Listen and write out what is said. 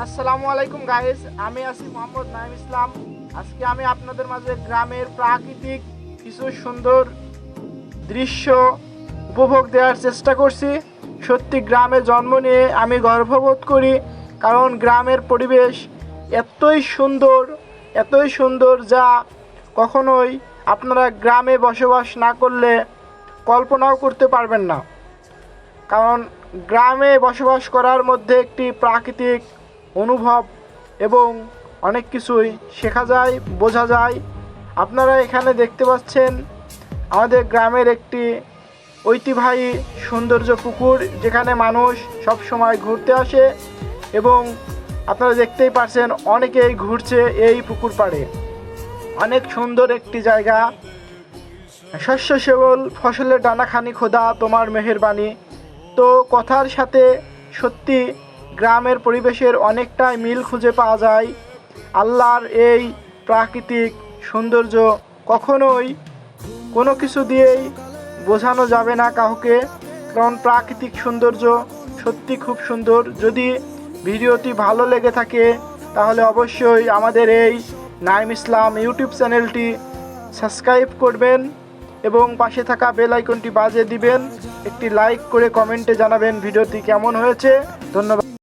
আসসালামু আলাইকুম গাইস আমি আছি মোহাম্মদ নাইম ইসলাম। আজকে আমি আপনাদের মাঝে গ্রামের প্রাকৃতিক কিছু সুন্দর দৃশ্য উপভোগ দেওয়ার চেষ্টা করছি। সত্যি, গ্রামে জন্ম নিয়ে আমি গর্ববোধ করি, কারণ গ্রামের পরিবেশ এতই সুন্দর এতই সুন্দর যা কখনোই আপনারা গ্রামে বসবাস না করলে কল্পনাও করতে পারবেন না। কারণ গ্রামে বসবাস করার মধ্যে একটি প্রাকৃতিক অনুভব এবং অনেক কিছুই শেখা যায়, বোঝা যায়। আপনারা এখানে দেখতে পাচ্ছেন আমাদের গ্রামের একটি ঐতিহ্যবাহী সৌন্দর্য পুকুর, যেখানে মানুষ সব সময় ঘুরতে আসে এবং আপনারা দেখতেই পাচ্ছেন অনেকেই ঘুরছে এই পুকুর পাড়ে। অনেক সুন্দর একটি জায়গা। শস্য সেবল ফসলের ডানাখানি খোদা, তোমার মেহেরবানি। তো কথার সাথে সত্যি গ্রামের পরিবেশের অনেকটাই মিল খুঁজে পাওয়া যায়। আল্লাহর এই প্রাকৃতিক সৌন্দর্য কখনোই কোনো কিছু দিয়েই বোঝানো যাবে না কাউকে, কারণ প্রাকৃতিক সৌন্দর্য সত্যি খুব সুন্দর। যদি ভিডিওটি ভালো লেগে থাকে, তাহলে অবশ্যই আমাদের এই নাইম ইসলাম ইউটিউব চ্যানেলটি সাবস্ক্রাইব করবেন এবং পাশে থাকা বেল আইকনটি বাজিয়ে দিবেন। একটি লাইক করে কমেন্টে জানাবেন ভিডিওটি কেমন হয়েছে। ধন্যবাদ।